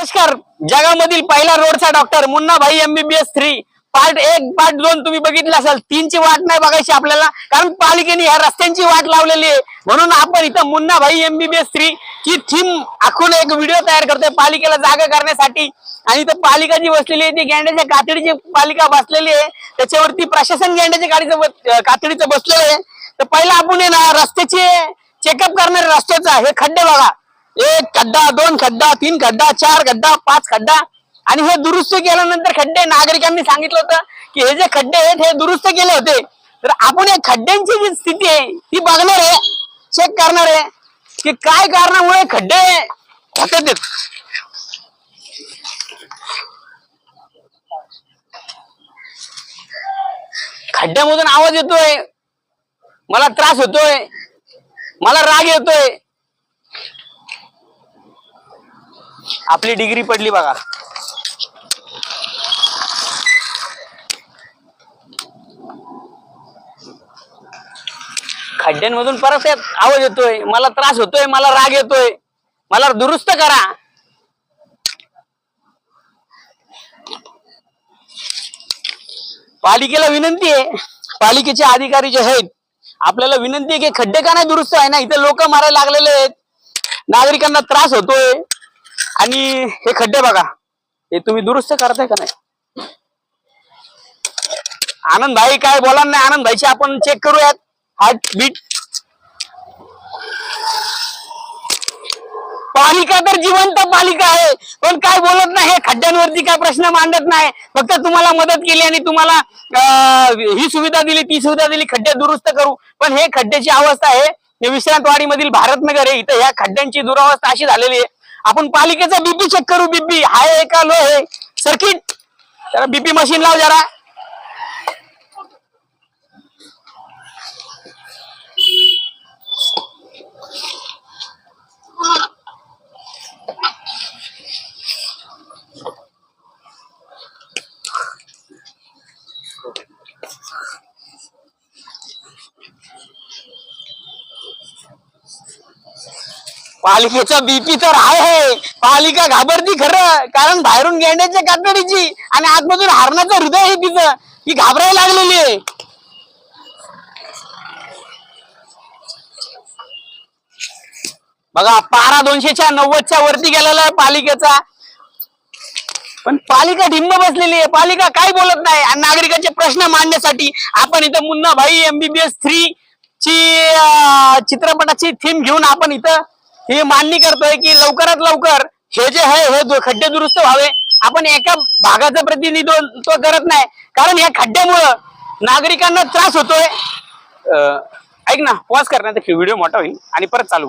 नमस्कार. जगामधील पहिला रोडचा doctor Munna Bhai MBBS three part एक पार्ट दोन तुम्ही बघितलं असाल. तीनची वाट नाही बघायची आपल्याला. कारण पालिकेने ह्या रस्त्यांची वाट लावलेली आहे. म्हणून आपण इथं मुन्ना भाई एमबीबीएस थ्री ची थीम आखून एक व्हिडिओ तयार करतोय. पालिकेला जागा करण्यासाठी. आणि इथं पालिका जी बसलेली आहे ती गेंड्याच्या कातडीची पालिका बसलेली आहे. त्याच्यावरती प्रशासन गेंड्याच्या गाडीचं कातडीचं बसलेलं आहे. तर पहिला आपण आहे ना रस्त्याचे चेकअप करणारे रस्त्याचा हे खड्डे बघा. एक खड्डा दोन खड्डा तीन खड्डा चार खड्डा पाच खड्डा. आणि हे दुरुस्त केल्यानंतर खड्डे नागरिकांनी सांगितलं होतं की हे जे खड्डे आहेत हे दुरुस्त केले होते. तर आपण या खड्ड्यांची जी स्थिती आहे ती बघणार आहे चेक करणार आहे की काय कारणामुळे खड्डे होतात खड्ड्यामधून आवाज येतोय मला त्रास होतोय मला राग येतोय. आपली डिग्री पडली बघा. खड्ड्यांमधून परत आवाज येतोय. मला त्रास होतोय मला राग येतोय. मला दुरुस्त करा. पालिकेला विनंती आहे. पालिकेचे अधिकारी जे आहेत. आपल्याला विनंती आहे की खड्डे का नाही दुरुस्त आहे ना? इथे लोक मारायला लागलेले आहेत. नागरिकांना त्रास होतोय. आणि हे खड्डे बघा. हे तुम्ही दुरुस्त करताय का नाही? आनंद भाई काय बोला नाही आनंद भाईची आपण चेक करूयात. हार्ट बीट पालिका तर जिवंत पालिका आहे पण काय बोलत नाही हे खड्ड्यांवरती काय प्रश्न मांडत नाही. फक्त तुम्हाला मदत केली आणि तुम्हाला ही सुविधा दिली ती सुविधा दिली खड्डे दुरुस्त करू. पण हे खड्ड्याची अवस्था आहे हे विश्रांतवाडी मधील भारतनगर आहे इथं ह्या खड्ड्यांची दुरावस्था अशी झालेली आहे. आपण पालिकेचा बीपी चेक करू बीपी हाय आहे का लो आहे सर्किट जरा बीपी मशीन लाव जरा. पालिकेचा बीपी तर आहे. पालिका घाबरती खरं. कारण बाहेरून गेंड्याच्या कातडीची आणि आतमधून हरणाचं हृदय आहे तिचं. ती घाबरायला लागलेली आहे. बघा पारा दोनशेच्या नव्वदच्या वरती गेलेला आहे पालिकेचा. पण पालिका ढिंब बसलेली आहे. पालिका काय बोलत नाही. आणि नागरिकांचे प्रश्न मांडण्यासाठी आपण इथं मुन्ना भाई एमबीबीएस थ्री ची चित्रपटाची थीम घेऊन आपण इथं ही मान्य करतोय की लवकरात लवकर हे जे आहे हे खड्डे दुरुस्त व्हावे. आपण एका भागाचं प्रतिनिधित्व करत नाही. कारण या खड्ड्यामुळं नागरिकांना त्रास होतोय. ऐक ना पॉज करण्यात व्हिडिओ मोठा होईल आणि परत चालू